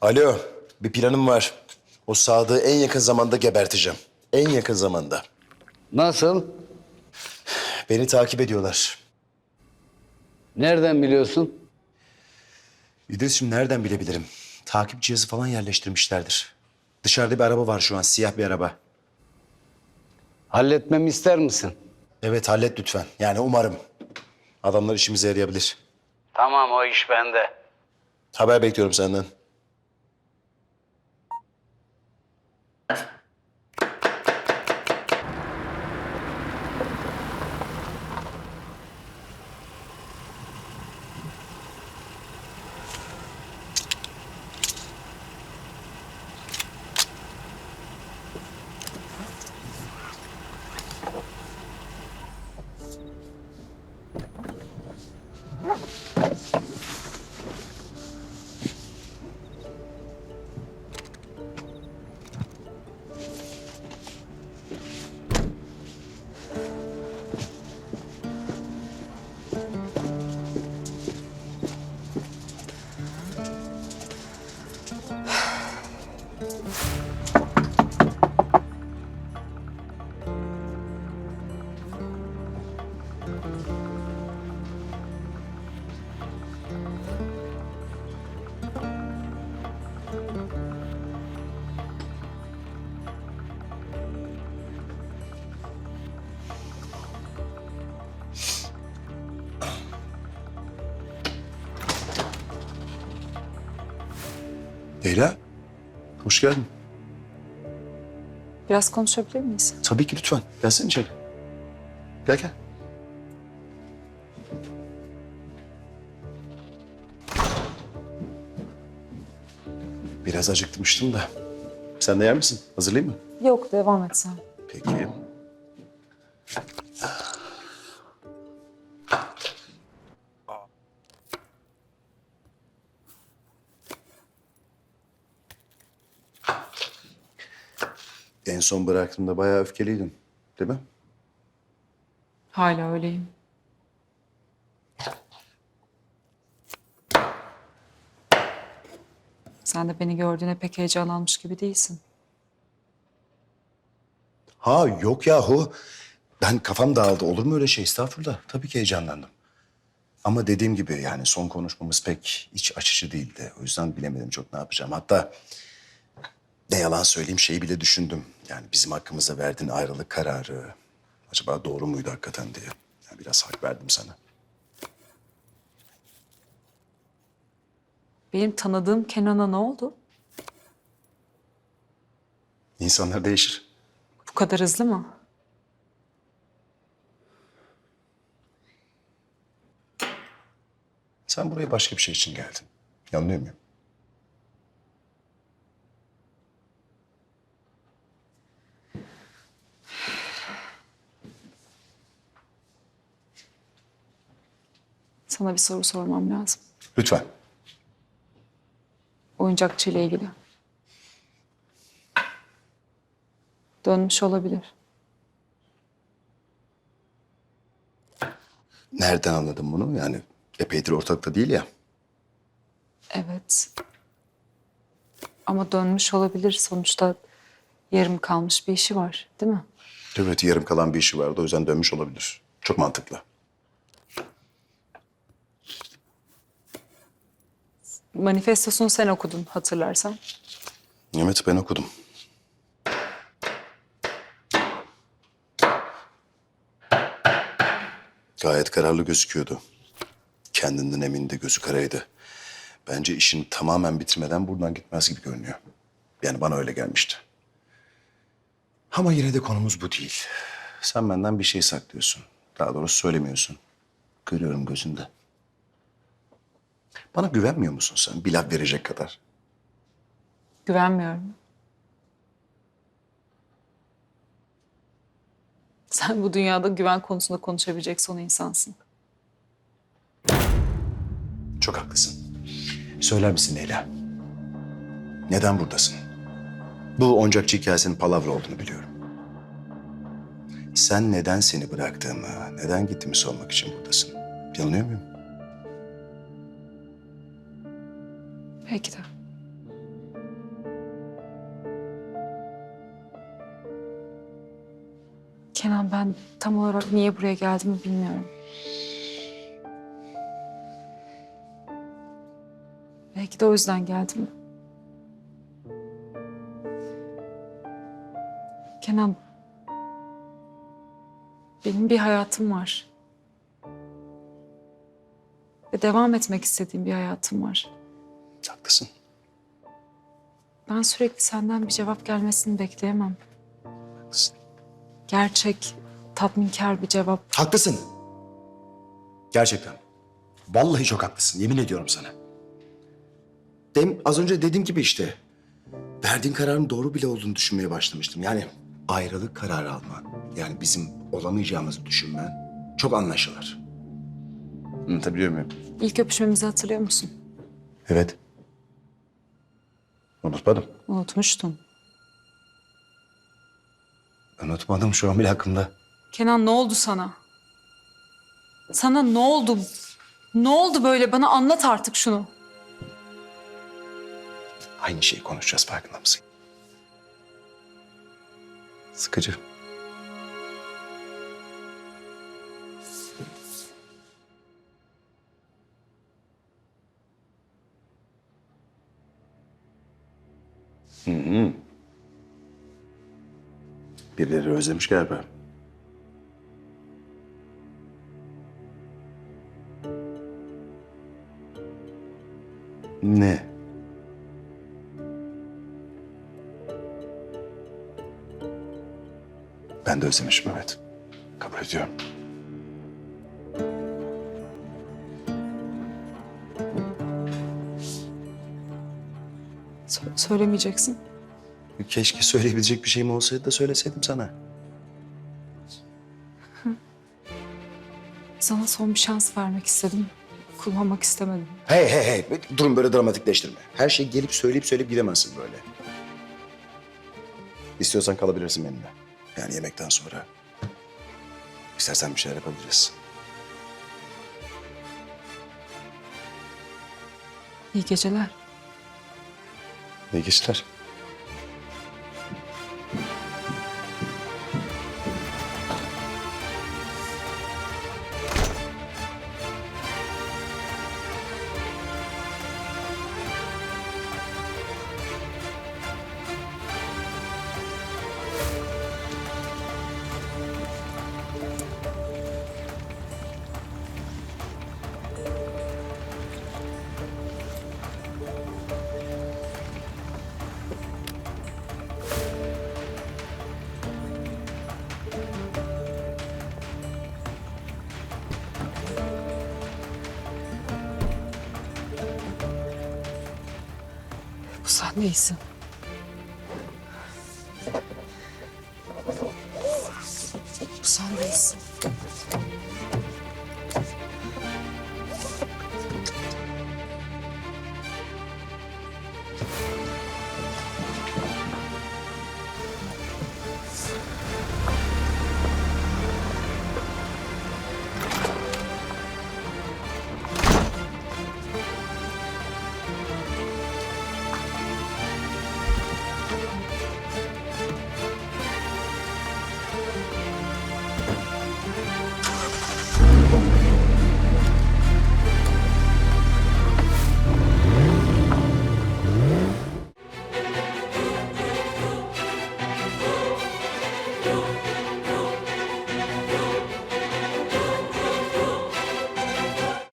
Alo, bir planım var. O Sadık'ı en yakın zamanda geberteceğim. En yakın zamanda. Nasıl? Beni takip ediyorlar. Nereden biliyorsun? İdris'im nereden bilebilirim? Takip cihazı falan yerleştirmişlerdir. Dışarıda bir araba var şu an, siyah bir araba. Halletmemi ister misin? Evet, hallet lütfen. Yani umarım. Adamlar işimize yarayabilir. Tamam o iş bende. Haber bekliyorum senden. Leyla, hoş geldin. Biraz konuşabilir miyiz? Tabii ki lütfen. Gelsene içeri. Gel gel. Biraz acıkmıştım da. Sen de yer misin? Hazırlayayım mı? Yok, devam et sen. Peki. En son bıraktığımda bayağı öfkeliydin. Değil mi? Hala öyleyim. Sen de beni gördüğüne pek heyecanlanmış gibi değilsin. Ha yok yahu. Ben kafam dağıldı. Olur mu öyle şey? Estağfurullah. Tabii ki heyecanlandım. Ama dediğim gibi yani son konuşmamız pek iç açıcı değildi. O yüzden bilemedim çok ne yapacağım. Hatta ne yalan söyleyeyim şeyi bile düşündüm. Yani bizim hakkımızda verdiğin ayrılık kararı acaba doğru muydu hakikaten diye. Yani biraz hak verdim sana. Benim tanıdığım Kenan'a ne oldu? İnsanlar değişir. Bu kadar hızlı mı? Sen buraya başka bir şey için geldin. Yanılıyor muyum? Sana bir soru sormam lazım. Lütfen. Oyuncakçı ile ilgili. Dönmüş olabilir. Nereden anladın bunu? Yani epeydir ortakta değil ya. Evet. Ama dönmüş olabilir. Sonuçta yarım kalmış bir işi var, değil mi? Evet yarım kalan bir işi vardı o yüzden dönmüş olabilir. Çok mantıklı. Manifestosunu sen okudun hatırlarsan. Evet ben okudum. Gayet kararlı gözüküyordu. Kendinden emindi, gözü karaydı. Bence işini tamamen bitirmeden buradan gitmez gibi görünüyor. Yani bana öyle gelmişti. Ama yine de konumuz bu değil. Sen benden bir şey saklıyorsun. Daha doğrusu söylemiyorsun. Görüyorum gözünde. Bana güvenmiyor musun sen? Bir laf verecek kadar. Güvenmiyorum. Sen bu dünyada güven konusunda konuşabilecek son insansın. Çok haklısın. Söyler misin Leyla? Neden buradasın? Bu oncakçı hikayesinin palavra olduğunu biliyorum. Sen neden seni bıraktığımı, neden gittiğimi sormak için buradasın. Yanılıyor muyum? Peki de. Kenan ben tam olarak niye buraya geldiğimi bilmiyorum. Belki de o yüzden geldim. Kenan, benim bir hayatım var. Ve devam etmek istediğim bir hayatım var. Haklısın. Ben sürekli senden bir cevap gelmesini bekleyemem. Haklısın. Gerçek, tatminkar bir cevap. Haklısın. Gerçekten. Vallahi çok haklısın. Yemin ediyorum sana. Dem az önce dediğim gibi işte. Verdiğin kararın doğru bile olduğunu düşünmeye başlamıştım. Yani ayrılık kararı alman, yani bizim olamayacağımızı düşünmen çok anlaşılır. Anlatabiliyor muyum? İlk öpüşmemizi hatırlıyor musun? Evet. Unutmadım. Unutmuştun. Unutmadım şu an bile aklımda. Kenan ne oldu sana? Sana ne oldu? Ne oldu böyle? Bana anlat artık şunu. Aynı şeyi konuşacağız farkında mısın? Sıkıcı. Birileri özlemiş galiba. Ne? Ben de özlemişim evet. Kabul ediyorum. Sö- söylemeyeceksin. Keşke söyleyebilecek bir şeyim olsaydı da söyleseydim sana. Sana son bir şans vermek istedim. Kullanmak istemedim. Hey hey hey durum böyle dramatikleştirme. Her şeyi gelip söyleyip söyleyip gidemezsin böyle. İstiyorsan kalabilirsin benimle. Yani yemekten sonra. İstersen bir şeyler yapabiliriz. İyi geceler. İyi geceler. Değilsin. Bu sen.